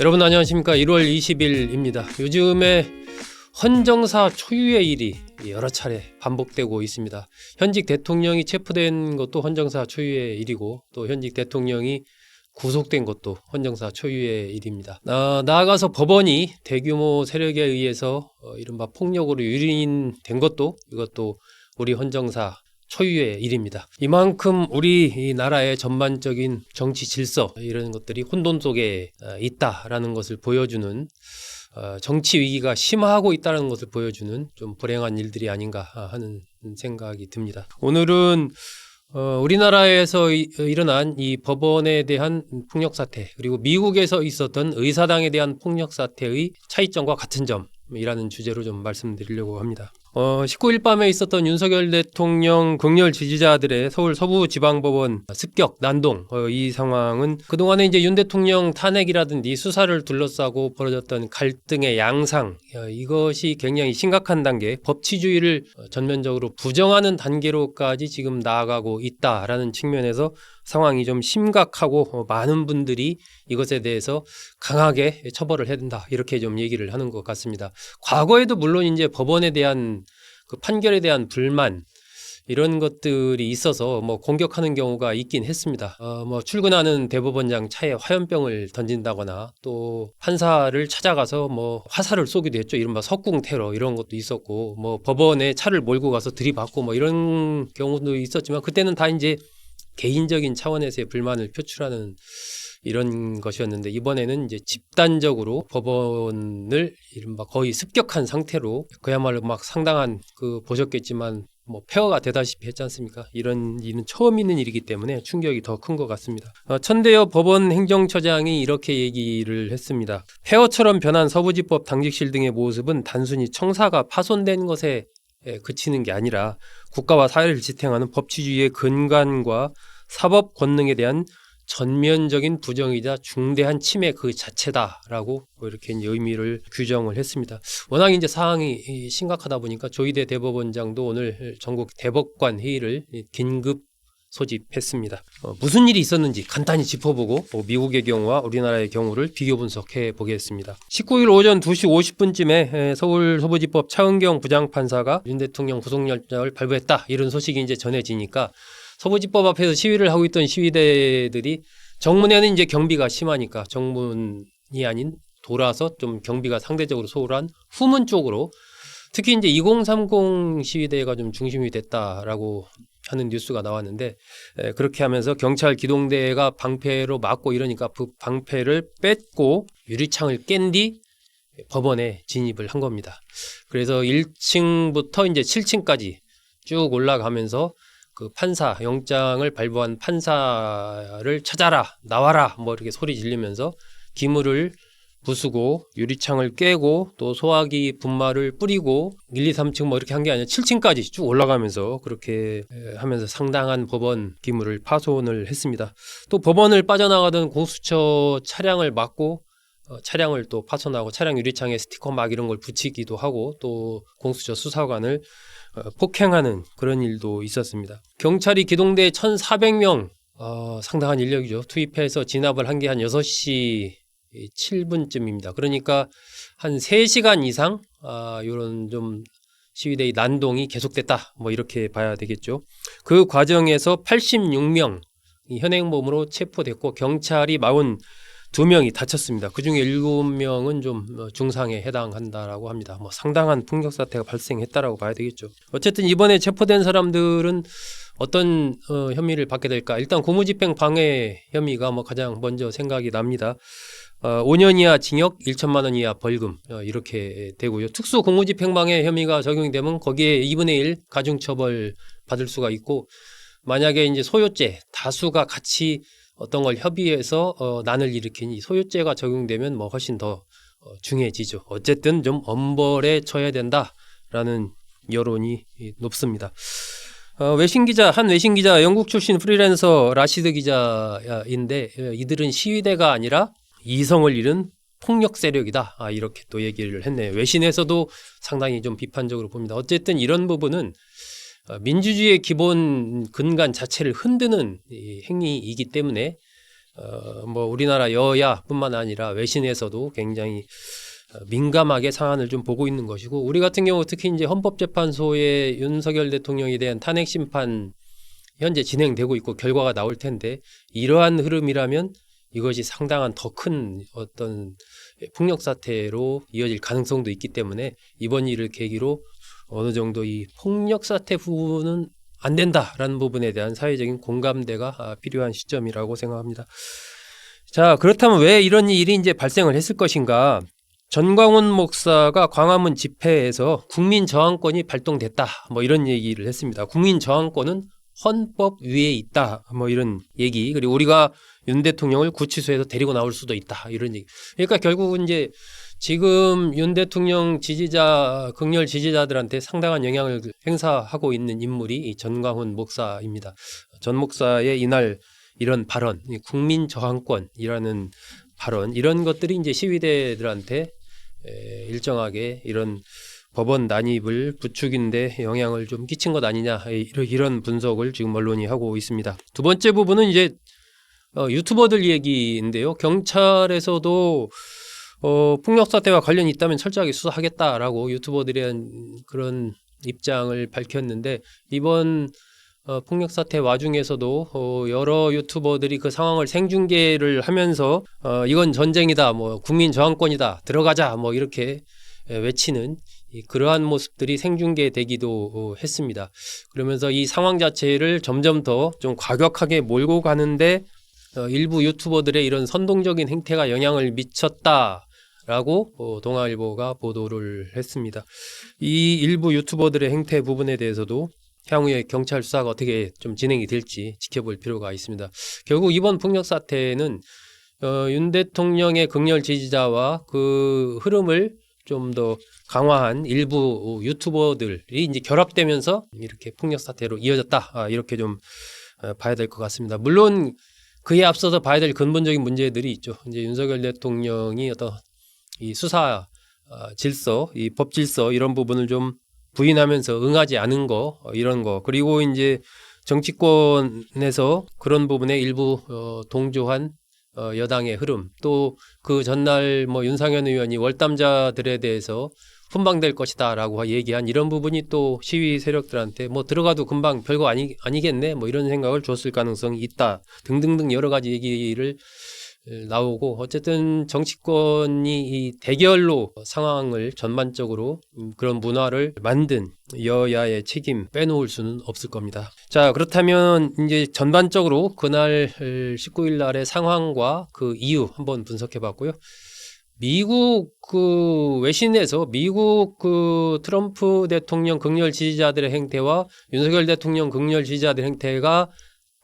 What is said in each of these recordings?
여러분 안녕하십니까? 1월 20일입니다. 요즘에 헌정사 초유의 일이 여러 차례 반복되고 있습니다. 현직 대통령이 체포된 것도 헌정사 초유의 일이고 또 현직 대통령이 구속된 것도 헌정사 초유의 일입니다. 아, 나아가서 법원이 대규모 세력에 의해서 어, 이른바 폭력으로 유린된 것도 이것도 우리 헌정사 초유의 일입니다. 이만큼 우리 이 나라의 전반적인 정치 질서 이런 것들이 혼돈 속에 어, 있다라는 것을 보여주는 어, 정치 위기가 심화하고 있다는 것을 보여주는 좀 불행한 일들이 아닌가 하는 생각이 듭니다. 오늘은 어, 우리나라에서 이- 일어난 이 법원에 대한 폭력 사태 그리고 미국에서 있었던 의사당에 대한 폭력 사태의 차이점과 같은 점이라는 주제로 좀 말씀드리려고 합니다. 어, 19일 밤에 있었던 윤석열 대통령 극렬 지지자들의 서울 서부지방법원 습격 난동 어, 이 상황은 그동안에 이제 윤 대통령 탄핵이라든지 수사를 둘러싸고 벌어졌던 갈등의 양상 어, 이것이 굉장히 심각한 단계 법치주의를 어, 전면적으로 부정하는 단계로까지 지금 나아가고 있다라는 측면에서 상황이 좀 심각하고 어, 많은 분들이 이것에 대해서 강하게 처벌을 해야 된다 이렇게 좀 얘기를 하는 것 같습니다. 과거에도 물론 이제 법원에 대한 그 판결에 대한 불만 이런 것들이 있어서 뭐 공격하는 경우가 있긴 했습니다. 어, 뭐 출근하는 대법원장 차에 화염병을 던진다거나 또 판사를 찾아가서 뭐 화살을 쏘기도 했죠. 이른바 석궁 테러 이런 것도 있었고 뭐 법원에 차를 몰고 가서 들이받고 뭐 이런 경우도 있었지만 그때는 다 이제 개인적인 차원에서의 불만을 표출하는 이런 것이었는데 이번에는 이제 집단적으로 법원을 이른바 거의 습격한 상태로 그야말로 막 상당한 그 보셨겠지만 뭐 폐허가 되다시피 했지 않습니까? 이런 일은 처음 있는 일이기 때문에 충격이 더 큰 것 같습니다. 어, 천대여 법원 행정처장이 이렇게 얘기를 했습니다. 폐허처럼 변한 서부지법 당직실 등의 모습은 단순히 청사가 파손된 것에 에, 그치는 게 아니라 국가와 사회를 지탱하는 법치주의의 근간과 사법 권능에 대한 전면적인 부정이자 중대한 침해 그 자체다라고 뭐 이렇게 의미를 규정을 했습니다. 워낙 이제 상황이 이 심각하다 보니까 조희대 대법원장도 오늘 전국 대법관 회의를 긴급 소집했습니다. 어, 무슨 일이 있었는지 간단히 짚어보고 뭐 미국의 경우와 우리나라의 경우를 비교 분석해 보겠습니다. 19일 오전 2시 50분쯤에 서울 서부지법 차은경 부장판사가 윤 대통령 구속영장을 발부했다 이런 소식이 이제 전해지니까 서부지법 앞에서 시위를 하고 있던 시위대들이 정문에는 이제 경비가 심하니까 정문이 아닌 돌아서 좀 경비가 상대적으로 소홀한 후문 쪽으로 특히 이제 2030 시위대가 좀 중심이 됐다라고 하는 뉴스가 나왔는데 에, 그렇게 하면서 경찰 기동대가 방패로 막고 이러니까 그 방패를 뺐고 유리창을 깬 뒤 법원에 진입을 한 겁니다. 그래서 1층부터 이제 7층까지 쭉 올라가면서 그 판사 영장을 발부한 판사를 찾아라 나와라 뭐 이렇게 소리 지르면서 기물을 부수고 유리창을 깨고 또 소화기 분말을 뿌리고 1, 2, 3층 뭐 이렇게 한 게 아니라 7층까지 쭉 올라가면서 그렇게 에, 하면서 상당한 법원 기물을 파손을 했습니다. 또 법원을 빠져나가던 공수처 차량을 막고 어, 차량을 또 파손하고 차량 유리창에 스티커 막 이런 걸 붙이기도 하고 또 공수처 수사관을 어, 폭행하는 그런 일도 있었습니다. 경찰이 기동대 1,400명 어, 상당한 인력이죠. 투입해서 진압을 한 게 한 6시 7분쯤입니다. 그러니까 한 3시간 이상 아, 요런 좀 시위대의 난동이 계속됐다. 뭐 이렇게 봐야 되겠죠. 그 과정에서 86명 이 현행범으로 체포됐고 경찰이 42명이 다쳤습니다. 그중에 7명은 좀 어, 중상에 해당한다라고 합니다. 뭐 상당한 풍력 사태가 발생했다라고 봐야 되겠죠. 어쨌든 이번에 체포된 사람들은 어떤 어, 혐의를 받게 될까? 일단 고무집행 방해 혐의가 뭐 가장 먼저 생각이 납니다. 어, 5년 이하 징역, 1천만 원 이하 벌금 어, 이렇게 되고요. 특수 공무집행방해 혐의가 적용이 되면 거기에 2분의 1 가중처벌 받을 수가 있고 만약에 이제 소요죄 다수가 같이 어떤 걸 협의해서 어, 난을 일으킨 이 소요죄가 적용되면 뭐 훨씬 더 어, 중해지죠. 어쨌든 좀 엄벌에 처해야 된다라는 여론이 이, 높습니다. 어, 외신 기자 한 외신 기자 영국 출신 프리랜서 라시드 기자인데 어, 이들은 시위대가 아니라 이성을 잃은 폭력 세력이다. 아, 이렇게 또 얘기를 했네요. 외신에서도 상당히 좀 비판적으로 봅니다. 어쨌든 이런 부분은 어, 민주주의의 기본 근간 자체를 흔드는 이 행위이기 때문에 어, 뭐 우리나라 여야뿐만 아니라 외신에서도 굉장히 어, 민감하게 상황을 좀 보고 있는 것이고 우리 같은 경우 특히 이제 헌법재판소의 윤석열 대통령에 대한 탄핵 심판 현재 진행되고 있고 결과가 나올 텐데 이러한 흐름이라면 이것이 상당한 더 큰 어떤 폭력 사태로 이어질 가능성도 있기 때문에 이번 일을 계기로 어느 정도 이 폭력 사태 부분은 안 된다라는 부분에 대한 사회적인 공감대가 아, 필요한 시점이라고 생각합니다. 자, 그렇다면 왜 이런 일이 이제 발생을 했을 것인가? 전광훈 목사가 광화문 집회에서 국민 저항권이 발동됐다. 뭐 이런 얘기를 했습니다. 국민 저항권은 헌법 위에 있다. 뭐 이런 얘기. 그리고 우리가 윤 대통령을 구치소에서 데리고 나올 수도 있다. 이런 얘기. 그러니까 결국은 이제 지금 윤 대통령 지지자, 극렬 지지자들한테 상당한 영향을 행사하고 있는 인물이 이 전광훈 목사입니다. 전 목사의 이날 이런 발언, 이 국민 저항권이라는 발언, 이런 것들이 이제 시위대들한테 에, 일정하게 이런 법원 난입을 부추긴데 영향을 좀 끼친 것 아니냐 이- 이런 분석을 지금 언론이 하고 있습니다. 두 번째 부분은 이제 어, 유튜버들 얘기인데요. 경찰에서도 어, 폭력 사태와 관련이 있다면 철저하게 수사하겠다라고 유튜버들의 그런 입장을 밝혔는데 이번 어, 폭력 사태 와중에서도 어, 여러 유튜버들이 그 상황을 생중계를 하면서 어, 이건 전쟁이다, 뭐 국민 저항권이다, 들어가자, 뭐 이렇게 에, 외치는 이 그러한 모습들이 생중계되기도 어, 했습니다. 그러면서 이 상황 자체를 점점 더 좀 과격하게 몰고 가는데 어, 일부 유튜버들의 이런 선동적인 행태가 영향을 미쳤다 라고 어, 동아일보가 보도를 했습니다. 이 일부 유튜버들의 행태 부분에 대해서도 향후에 경찰 수사가 어떻게 좀 진행이 될지 지켜볼 필요가 있습니다. 결국 이번 폭력 사태는 어, 윤 대통령의 극렬 지지자와 그 흐름을 좀 더 강화한 일부 유튜버들이 이제 결합되면서 이렇게 폭력 사태로 이어졌다 아, 이렇게 좀 어, 봐야 될 것 같습니다. 물론 그에 앞서서 봐야 될 근본적인 문제들이 있죠. 이제 윤석열 대통령이 어떤 이 수사 어, 질서, 이 법 질서 이런 부분을 좀 부인하면서 응하지 않은 거 어, 이런 거 그리고 이제 정치권에서 그런 부분에 일부 어, 동조한 어, 여당의 흐름 또 그 전날 뭐 윤상현 의원이 월담자들에 대해서 훈방될 것이다라고 얘기한 이런 부분이 또 시위 세력들한테 뭐 들어가도 금방 별거 아니 아니겠네? 뭐 이런 생각을 줬을 가능성이 있다. 등등등 여러 가지 얘기를 에, 나오고 어쨌든 정치권이 이 대결로 상황을 전반적으로 음, 그런 문화를 만든 여야의 책임 빼놓을 수는 없을 겁니다. 자 그렇다면 이제 전반적으로 그날 19일 날의 상황과 그 이유 한번 분석해 봤고요. 미국 그 외신에서 미국 그 트럼프 대통령 극렬 지지자들의 행태와 윤석열 대통령 극렬 지지자들의 행태가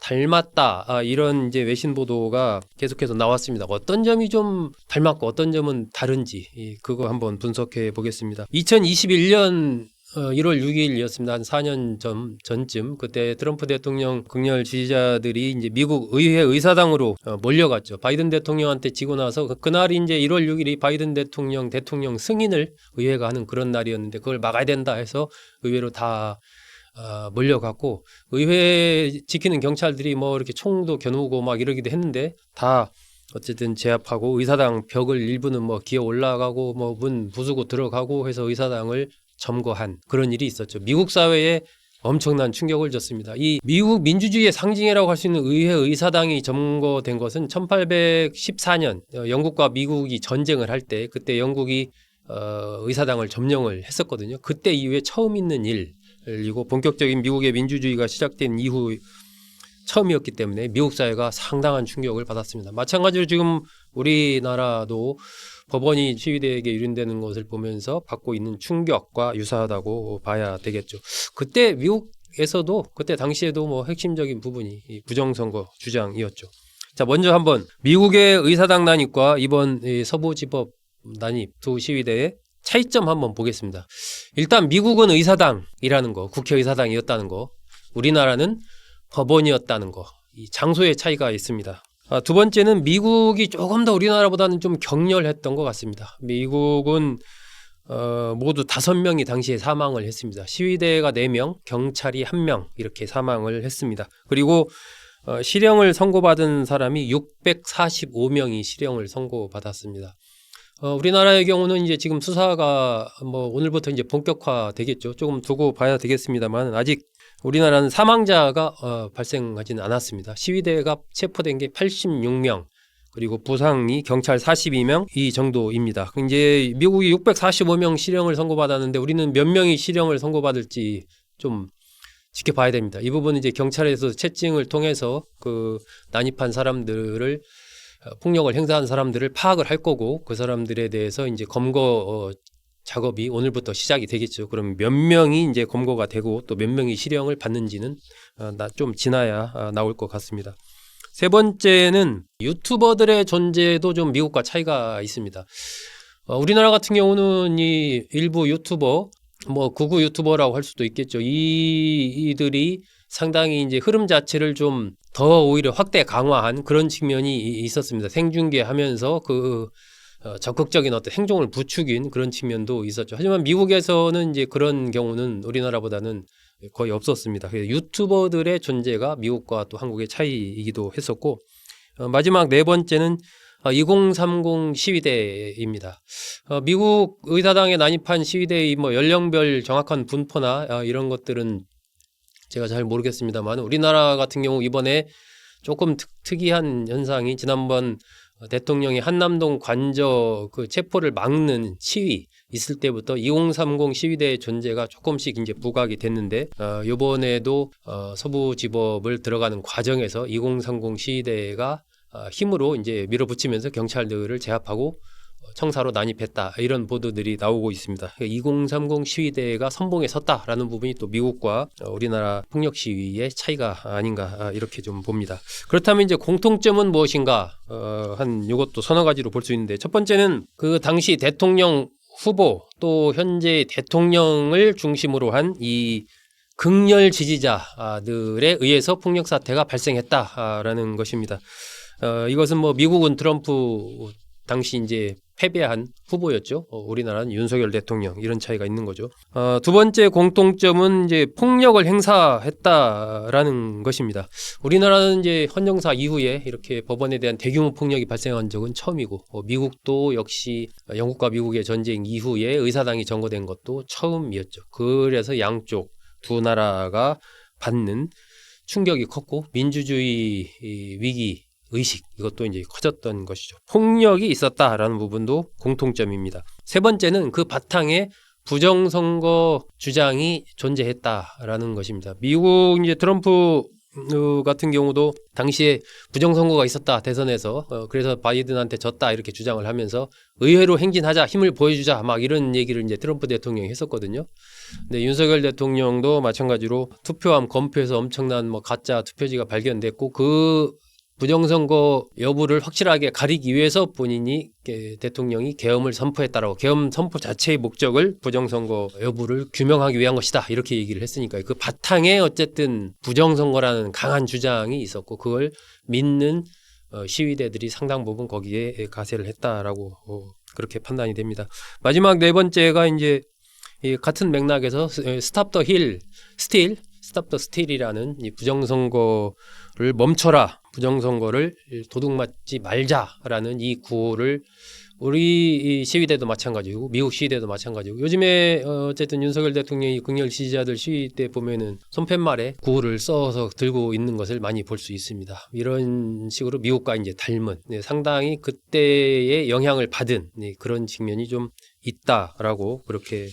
닮았다 아, 이런 이제 외신 보도가 계속해서 나왔습니다. 어떤 점이 좀 닮았고 어떤 점은 다른지 이, 그거 한번 분석해 보겠습니다. 2021년 어, 1월 6일이었습니다. 한 4년 전, 전쯤 그때 트럼프 대통령 극렬 지지자들이 이제 미국 의회 의사당으로 어, 몰려갔죠. 바이든 대통령한테 지고 나서 그, 그날이 이제 1월 6일이 바이든 대통령 대통령 승인을 의회가 하는 그런 날이었는데 그걸 막아야 된다 해서 의회로 다 어, 몰려갔고 의회 지키는 경찰들이 뭐 이렇게 총도 겨누고 막 이러기도 했는데 다 어쨌든 제압하고 의사당 벽을 일부는 뭐 기어 올라가고 뭐 문 부수고 들어가고 해서 의사당을 점거한 그런 일이 있었죠. 미국 사회에 엄청난 충격을 줬습니다. 이 미국 민주주의의 상징이라고 할 수 있는 의회 의사당이 점거된 것은 1814년 어, 영국과 미국이 전쟁을 할 때 그때 영국이 어, 의사당을 점령을 했었거든요. 그때 이후에 처음 있는 일 이고 본격적인 미국의 민주주의가 시작된 이후 처음이었기 때문에 미국 사회가 상당한 충격을 받았습니다. 마찬가지로 지금 우리나라도 법원이 시위대에게 유린되는 것을 보면서 받고 있는 충격과 유사하다고 봐야 되겠죠. 그때 미국에서도 그때 당시에도 뭐 핵심적인 부분이 이 부정선거 주장이었죠. 자, 먼저 한번 미국의 의사당 난입과 이번 이 서부지법 난입 두 시위대의 차이점 한번 보겠습니다. 일단 미국은 의사당이라는 거, 국회의사당이었다는 거, 우리나라는 법원이었다는 거, 이 장소의 차이가 있습니다. 아, 두 번째는 미국이 조금 더 우리나라보다는 좀 격렬했던 것 같습니다. 미국은 어, 모두 다섯 명이 당시에 사망을 했습니다. 시위대가 네 명, 경찰이 한 명 이렇게 사망을 했습니다. 그리고 어, 실형을 선고받은 사람이 645명이 실형을 선고받았습니다. 어, 우리나라의 경우는 이제 지금 수사가 뭐 오늘부터 이제 본격화 되겠죠. 조금 두고 봐야 되겠습니다만 아직 우리나라는 사망자가 어, 발생하지는 않았습니다. 시위대가 체포된 게 86명, 그리고 부상이 경찰 42명 이 정도입니다. 이제 미국이 645명 실형을 선고받았는데 우리는 몇 명이 실형을 선고받을지 좀 지켜봐야 됩니다. 이 부분은 이제 경찰에서 채증을 통해서 그 난입한 사람들을 어, 폭력을 행사한 사람들을 파악을 할 거고 그 사람들에 대해서 이제 검거 어, 작업이 오늘부터 시작이 되겠죠. 그럼 몇 명이 이제 검거가 되고 또 몇 명이 실형을 받는지는 어, 나- 좀 지나야 아, 나올 것 같습니다. 세 번째는 유튜버들의 존재도 좀 미국과 차이가 있습니다. 어, 우리나라 같은 경우는 이 일부 유튜버, 뭐 구구 유튜버라고 할 수도 있겠죠. 이 이들이 상당히 이제 흐름 자체를 좀 더 오히려 확대 강화한 그런 측면이 이- 있었습니다. 생중계하면서 그 어, 적극적인 어떤 행동을 부추긴 그런 측면도 있었죠. 하지만 미국에서는 이제 그런 경우는 우리나라보다는 거의 없었습니다. 그래서 유튜버들의 존재가 미국과 또 한국의 차이이기도 했었고 어, 마지막 네 번째는 어, 2030 시위대입니다. 어, 미국 의사당에 난입한 시위대의 뭐 연령별 정확한 분포나 어, 이런 것들은 제가 잘 모르겠습니다만 우리나라 같은 경우 이번에 조금 특, 특이한 현상이 지난번 어, 대통령이 한남동 관저 그 체포를 막는 시위 있을 때부터 2030 시위대의 존재가 조금씩 이제 부각이 됐는데 어, 이번에도 어, 서부 지법을 들어가는 과정에서 2030 시위대가 어, 힘으로 이제 밀어붙이면서 경찰들을 제압하고 어, 청사로 난입했다 이런 보도들이 나오고 있습니다. 2030 시위대가 선봉에 섰다라는 부분이 또 미국과 어, 우리나라 폭력 시위의 차이가 아닌가 아, 이렇게 좀 봅니다. 그렇다면 이제 공통점은 무엇인가 어, 한 이것도 서너 가지로 볼 수 있는데 첫 번째는 그 당시 대통령 후보 또 현재 대통령을 중심으로 한이 극렬 지지자들에 의해서 폭력 사태가 발생했다라는 것입니다. 어, 이것은 뭐 미국은 트럼프 당시 이제 패배한 후보였죠. 어, 우리나라는 윤석열 대통령 이런 차이가 있는 거죠. 어, 두 번째 공통점은 이제 폭력을 행사했다라는 것입니다. 우리나라는 이제 헌정사 이후에 이렇게 법원에 대한 대규모 폭력이 발생한 적은 처음이고 어, 미국도 역시 영국과 미국의 전쟁 이후에 의사당이 점거된 것도 처음이었죠. 그래서 양쪽 두 나라가 받는 충격이 컸고 민주주의 이 위기 의식 이것도 이제 커졌던 것이죠. 폭력이 있었다라는 부분도 공통점입니다. 세 번째는 그 바탕에 부정선거 주장이 존재했다라는 것입니다. 미국 이제 트럼프 어, 같은 경우도 당시에 부정선거가 있었다 대선에서 어, 그래서 바이든한테 졌다 이렇게 주장을 하면서 의회로 행진하자 힘을 보여주자 막 이런 얘기를 이제 트럼프 대통령이 했었거든요. 근데 윤석열 대통령도 마찬가지로 투표함 검표에서 엄청난 뭐 가짜 투표지가 발견됐고 그 부정선거 여부를 확실하게 가리기 위해서 본인이 게- 대통령이 계엄을 선포했다라고 계엄 선포 자체의 목적을 부정선거 여부를 규명하기 위한 것이다 이렇게 얘기를 했으니까 그 바탕에 어쨌든 부정선거라는 강한 주장이 있었고 그걸 믿는 어, 시위대들이 상당 부분 거기에 가세를 했다라고 어, 그렇게 판단이 됩니다. 마지막 네 번째가 이제 이 같은 맥락에서 스탑 더 힐 스틸 스탑 더 스틸이라는 이 부정선거 를 멈춰라 부정선거를 도둑맞지 말자라는 이 구호를 우리 이 시위대도 마찬가지고 미국 시위대도 마찬가지고 요즘에 어, 어쨌든 윤석열 대통령이 극렬 지지자들 시위 때 보면은 손팻말에 구호를 써서 들고 있는 것을 많이 볼 수 있습니다. 이런 식으로 미국과 이제 닮은 네, 상당히 그때의 영향을 받은 네, 그런 측면이 좀 있다라고 그렇게 에,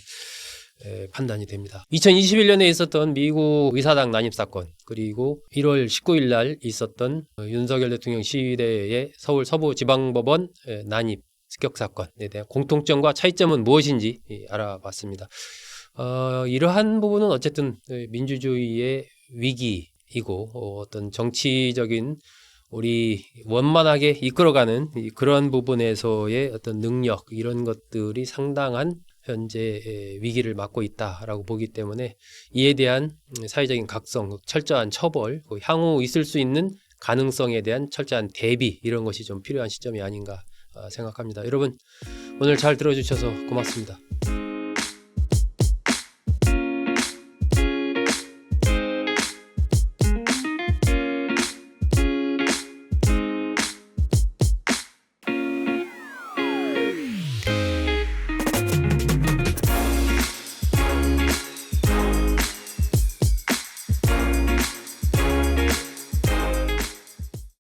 판단이 됩니다. 2021년에 있었던 미국 의사당 난입 사건 그리고 1월 19일 날 있었던 어, 윤석열 대통령 시위대의 서울 서부지방법원 에, 난입 습격 사건에 대한 공통점과 차이점은 무엇인지 예, 알아봤습니다. 어, 이러한 부분은 어쨌든 에, 민주주의의 위기이고 어, 어떤 정치적인 우리 원만하게 이끌어가는 이- 그런 부분에서의 어떤 능력 이런 것들이 상당한 현재 에, 위기를 맞고 있다라고 보기 때문에 이에 대한 음, 사회적인 각성, 철저한 처벌, 그 향후 있을 수 있는 가능성에 대한 철저한 대비 이런 것이 좀 필요한 시점이 아닌가 아, 생각합니다. 여러분 오늘 잘 들어주셔서 고맙습니다.